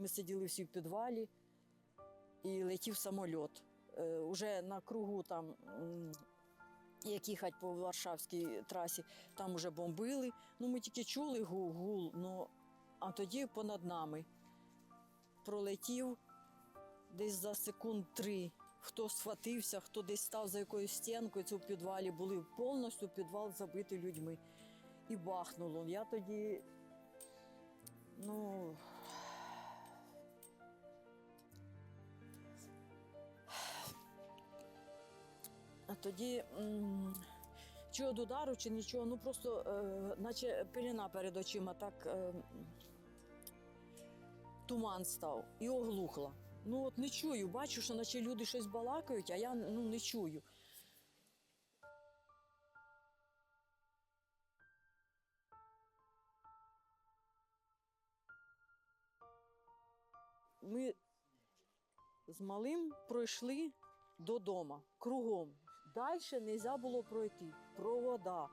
Ми сиділи всі в підвалі і летів самольот. Е, Уже на кругу там, як їхати по Варшавській трасі, там уже бомбили. Ну, ми тільки чули гул, гул, ну, а тоді понад нами пролетів десь за секунд три. Хто схватився, хто десь став за якоюсь стінкою, це в підвалі були повністю підвал забитий людьми. І бахнуло. Я тоді, ну. Тоді, чи від удару, чи нічого, ну просто, е, наче пелена перед очима, так е, туман став і оглухла. Ну от не чую, бачу, що наче люди щось балакають, а я ну, не чую. Ми з малим пройшли додому кругом. Далі не можна було пройти. Провода,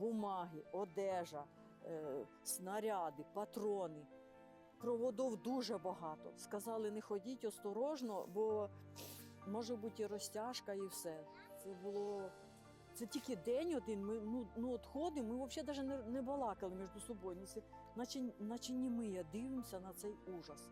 бумаги, одежа, е, снаряди, патрони. Проводов дуже багато. Сказали, не ходіть осторожно, бо може бути і розтяжка, і все. Це було. Це тільки день один. Ми ну, ну от ходимо, ми взагалі навіть не, не балакали між собою. Наче, наче ні ми дивимося на цей ужас.